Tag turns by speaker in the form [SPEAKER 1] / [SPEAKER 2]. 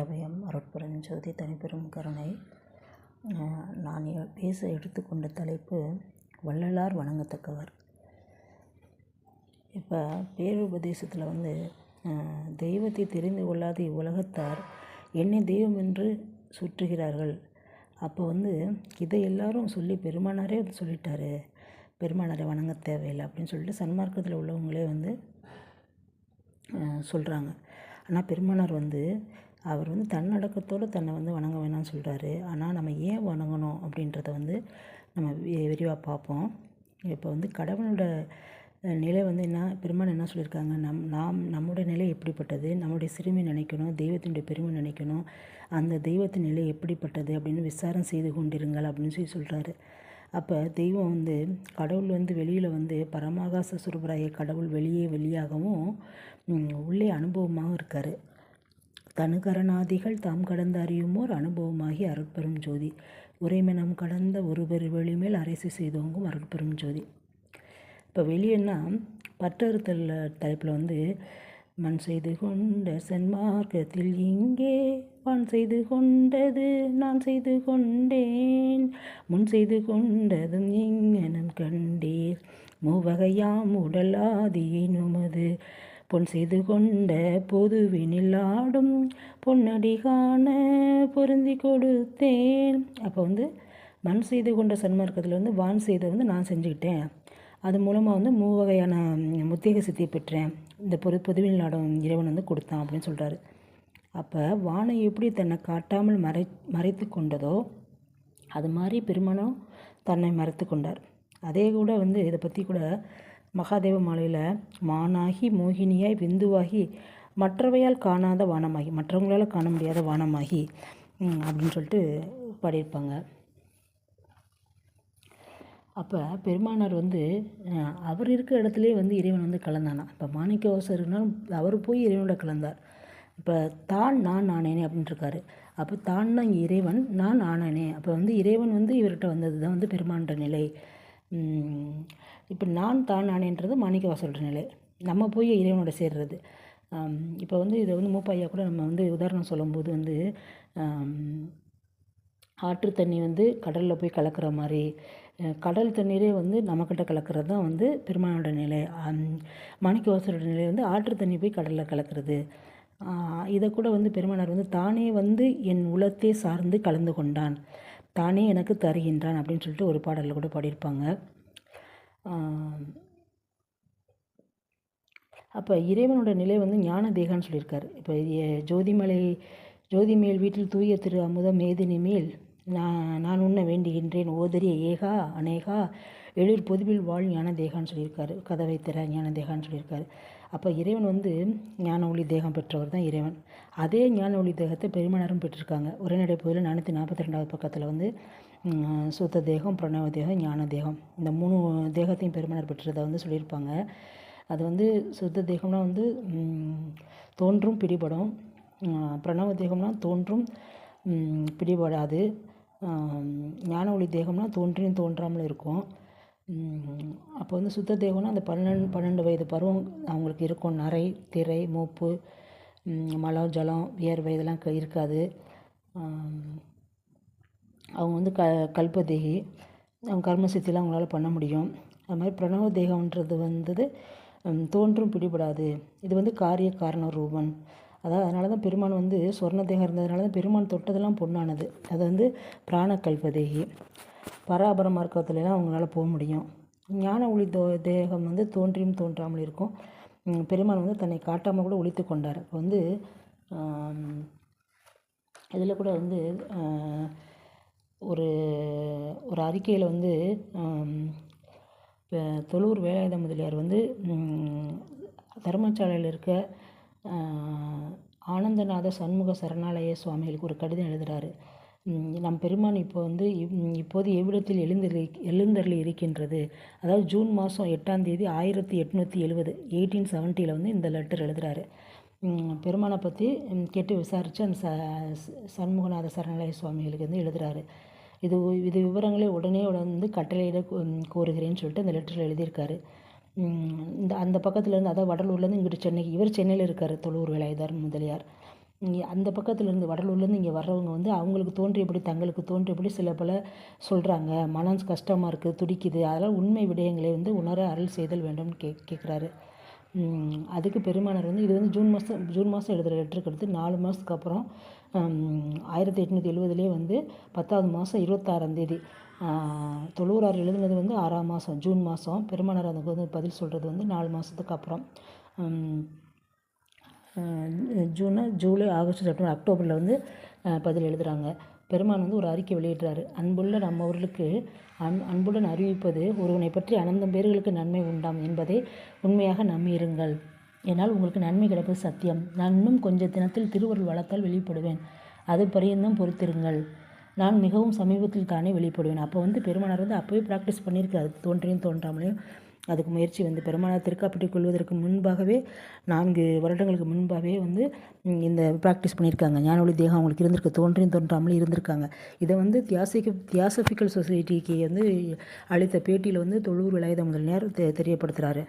[SPEAKER 1] அபயம் அருட்பெருஞ்சோதி தனிப்பெரும் கருணை நான் பேச எடுத்துக்கொண்ட தலைப்பு வள்ளலார் வணங்கத்தக்கவர். இப்போ பேருபதேசத்தில் வந்து தெய்வத்தை தெரிந்து கொள்ளாத இவ்வுலகத்தார் என்னை தெய்வம் என்று சுற்றுகிறார்கள். அப்போ வந்து இதை எல்லாரும் சொல்லி பெருமானாரே வந்து சொல்லிட்டாரு. பெருமானாரை வணங்க தேவையில்லை அப்படின்னு சொல்லிட்டு சன்மார்க்கத்தில் உள்ளவங்களே வந்து சொல்கிறாங்க ஆனால் பெருமானார் வந்து அவர் வந்து தன்னடக்கத்தோடு தன்னை வந்து வணங்க வேணாம்னு சொல்கிறாரு ஆனால் நம்ம ஏன் வணங்கணும் அப்படின்றத வந்து நம்ம விரிவாக பார்ப்போம். இப்போ வந்து கடவுளோட நிலை வந்து என்ன பெருமான் என்ன சொல்லியிருக்காங்க? நம் நாம் நம்முடைய நிலை எப்படிப்பட்டது? நம்முடைய சிறுமி நினைக்கணும் தெய்வத்தினுடைய பெருமை நினைக்கணும். அந்த தெய்வத்தின் நிலை எப்படிப்பட்டது அப்படின்னு விசாரம் செய்து கொண்டிருங்கள் அப்படின்னு சொல்லி சொல்கிறாரு அப்போ தெய்வம் வந்து கடவுள் வந்து வெளியில் வந்து பரமாகாச சுரபராய கடவுள் வெளியே வெளியாகவும் உள்ளே அனுபவமாகவும் இருக்கார். தனுகரணாதிகள் தாம் கடந்த அறியுமோர் அனுபவமாகி அருட்பெரும் ஜோதி. உரைமனம் கடந்த ஒருவர் வெளிமேல் அரசு செய்தவங்கும் அருட்பெரும் ஜோதி. இப்போ வெளியேன்னா பற்றறுத்தல் தலைப்பில் வந்து மண் செய்து கொண்ட சென்மார்க்கத்தில் இங்கே வான் செய்து கொண்டது நான் செய்து கொண்டேன். முன் செய்து கொண்டதும் இங்கனம் கண்டீர். மூவகையாம் உடலாதியினுமது பொன் செய்து கொண்ட பொதுவினில் ஆடும் பொன்னடி காண பொருந்தி கொடுத்தேன். அப்போ வந்து மண் செய்து கொண்ட சன்மார்க்கத்தில் வந்து வான் செய்த வந்து நான் செஞ்சுக்கிட்டேன். அது மூலமாக வந்து மூவகையான முத்தேக சித்தியை பெற்றேன். இந்த பொது பொதுவில் நாடும் இறைவன் வந்து கொடுத்தான் அப்படின்னு சொல்கிறாரு அப்போ வானை எப்படி தன்னை காட்டாமல் மறை மறைத்து கொண்டதோ அது மாதிரி பெருமானம் தன்னை மறைத்து கொண்டார். அதே கூட வந்து இதை பற்றி கூட மகாதேவ மாலையில் மானாகி மோகினியாய் விந்துவாகி மற்றவையால் காணாத வானமாகி மற்றவங்களால் காண முடியாத வானமாகி அப்படின்னு சொல்லிட்டு பாடியிருப்பாங்க. அப்போ பெருமானார் வந்து அவர் இருக்கிற இடத்துலே வந்து இறைவன் வந்து கலந்தானா? இப்போ மாணிக்கவாசர்னாலும் அவர் போய் இறைவனோட கலந்தார். இப்போ தான் நான் ஆனேனே அப்படின்ட்டுருக்காரு இருக்காரு. அப்போ தான் இறைவன் நான் ஆனேனே. அப்போ வந்து இறைவன் வந்து இவர்கிட்ட வந்தது தான் வந்து பெருமான்ற நிலை. இப்போ நான் தான் மாணிக்க மாணிக்கவாசரோட நிலை. நம்ம போய் இறைவனோட சேர்றது. இப்போ வந்து இதை வந்து மூப்பாய்யா கூட நம்ம வந்து உதாரணம் சொல்லும்போது வந்து ஆற்று தண்ணி வந்து கடலில் போய் கலக்கிற மாதிரி கடல் தண்ணீரே வந்து நம்மக்கிட்ட கலக்கிறது தான் வந்து பெருமானோட நிலை. அம், மாணிக்கவாசரோட நிலை வந்து ஆற்று தண்ணி போய் கடலில் கலக்கிறது. இதை கூட வந்து பெருமானார் வந்து தானே வந்து என் உலத்தே சார்ந்து கலந்து கொண்டான். தானே எனக்கு தருகின்றான் அப்படின்னு சொல்லிட்டு ஒரு பாடலில் கூட பாடியிருப்பாங்க. அப்போ இறைவனோட நிலை வந்து ஞான தேகான்னு சொல்லியிருக்காரு. இப்போ ஜோதிமலை ஜோதிமேல் வீட்டில் தூய திரு அமுதம் மேதினி மேல் நான் நான் உண்ண வேண்டுகின்றேன். ஓதரிய ஏகா அநேகா எழில் பொதுவில் வாழ் ஞான தேகான்னு சொல்லியிருக்காரு. கதவை திற ஞான தேகான்னு சொல்லியிருக்காரு. அப்போ இறைவன் வந்து ஞான ஒளி தேகம் பெற்றவர் தான் இறைவன். அதே ஞான ஒளி தேகத்தை பெருமனாரும் பெற்றிருக்காங்க. உரைநடை போதில் நானூற்றி நாற்பத்தி ரெண்டாவது பக்கத்தில் வந்து சுத்த தேகம் பிரணவ தேகம் ஞான தேகம். இந்த மூணு தேகத்தையும் பெருமனார் பெற்றதை வந்து சொல்லியிருப்பாங்க. அது வந்து சுத்த தேகம்னா வந்து தோன்றும் பிடிபடும். பிரணவ தேகம்னா தோன்றும் பிடிபடாது. ஞான ஒளி தேகம்னா தோன்றியும் தோன்றாமல் இருக்கும். அப்போ வந்து சுத்த தேகம்னா அந்த பன்னெண்டு பன்னெண்டு வயது பருவம் அவங்களுக்கு இருக்கும். நரை திரை மூப்பு மலம் ஜலம் வியர்வை இதெல்லாம் இருக்காது. அவங்க வந்து க கல்பதேகி. அவங்க கர்ம சித்திலாம் அவங்களால பண்ண முடியும். அது மாதிரி பிரணவ தேகம்ன்றது வந்தது தோன்றும் பிடிபடாது. இது வந்து காரிய காரண ரூபன் அதாவது அதனால தான் பெருமான் வந்து சொர்ண தேகம் இருந்ததுனால தான் பெருமான் தொட்டதெல்லாம் பொண்ணானது அது வந்து பிராண கல்பதேகி பராபர மார்க்கத்துலலாம் அவங்களால போக முடியும். ஞான ஒளி தோ தேகம் வந்து தோன்றியும் தோன்றாமல் இருக்கும். பெருமான் வந்து தன்னை காட்டாமல் கூட ஒழித்து கொண்டார். இப்போ வந்து இதில் கூட வந்து ஒரு ஒரு அறிக்கையில் வந்து இப்போ தொழூர் வேலாயுத முதலியார் வந்து ம், தர்மசாலையில் இருக்க ஆனந்தநாத சண்முக சரணாலய சுவாமிகளுக்கு ஒரு கடிதம் எழுதுகிறாரு நம் பெருமான் இப்போ வந்து இப்போது எவ்விடத்தில் எழுந்தருளி எழுந்தருளி இருக்கின்றது? அதாவது ஜூன் மாதம் எட்டாம் தேதி ஆயிரத்தி எட்நூற்றி எழுபது எயிட்டீன் செவன்ட்டியில் வந்து இந்த லெட்டர் எழுதுகிறாரு பெருமானை பற்றி கேட்டு விசாரித்து அந்த ச சண்முகநாத சரணாலய சுவாமிகளுக்கு வந்து எழுதுகிறாரு இது இது விவரங்களை உடனே உடனே வந்து கட்டளையிட கோருகிறேன்னு சொல்லிட்டு அந்த லெட்டரில் எழுதியிருக்காரு. இந்த அந்த பக்கத்துலேருந்து அதாவது வடலூர்லேருந்து இங்கிட்டு சென்னைக்கு இவர் சென்னையில் இருக்கார் தொழூர் வேலாயுதார் முதலியார். இங்கே அந்த பக்கத்துலேருந்து வடலூர்லேருந்து இங்கே வர்றவங்க வந்து அவங்களுக்கு தோன்றியபடி தங்களுக்கு தோன்றியபடி சில பல சொல்கிறாங்க மனம் கஷ்டமாக இருக்குது துடிக்குது. அதெல்லாம் உண்மை விடயங்களை வந்து உணர அருள் செய்தல் வேண்டும்னு கே கேட்குறாரு அதுக்கு பெருமானார் வந்து இது வந்து ஜூன் மாதம் ஜூன் மாதம் எழுதுகிற லெட்டருக்கு எடுத்து நாலு மாதத்துக்கு அப்புறம் ஆயிரத்தி எட்நூற்றி எழுபதுலேயே வந்து பத்தாவது மாதம் இருபத்தாறாம் தேதி எழுதுனது வந்து ஆறாம் மாதம் ஜூன் மாதம் பெருமானார் அதுக்கு வந்து பதில் சொல்கிறது வந்து நாலு மாதத்துக்கு அப்புறம். ஜூனு ஜூலை ஆகஸ்ட் செப்டம்பர் அக்டோபரில் வந்து பதில் எழுதுகிறாங்க பெருமான் வந்து ஒரு அறிக்கை வெளியிடுறாரு. அன்புள்ள நம்மவர்களுக்கு அன் அன்புடன் அறிவிப்பது ஒருவனை பற்றி அனந்தம் பேர்களுக்கு நன்மை உண்டாம் என்பதை உண்மையாக நம்பியிருங்கள். என்னால் உங்களுக்கு நன்மை கிடைப்பது சத்தியம். நான் இன்னும் கொஞ்ச தினத்தில் திருவருள் வளர்த்தால் வெளிப்படுவேன். அது பரியந்தம் பொறுத்திருங்கள். நான் மிகவும் சமீபத்தில் தானே வெளிப்படுவேன். அப்போ வந்து பெருமானார் வந்து அப்போவே ப்ராக்டிஸ் பண்ணியிருக்காரு தோன்றியும் தோன்றாமலையும் அதுக்கு முயற்சி வந்து பெருமானார் திருக்காப்பட்டி கொள்வதற்கு முன்பாகவே நான்கு வருடங்களுக்கு முன்பாகவே வந்து இந்த ப்ராக்டிஸ் பண்ணியிருக்காங்க ஞானொளி தேகம் அவங்களுக்கு இருந்திருக்கு. தோன்றியும் தோன்றாமலே இருந்திருக்காங்க. இதை வந்து தியாசிக தியாசபிக்கல் சொசைட்டிக்கு வந்து அளித்த பேட்டியில் வந்து தொழூர் விளையாத முதலியார் தெ தெரியப்படுத்துகிறாரு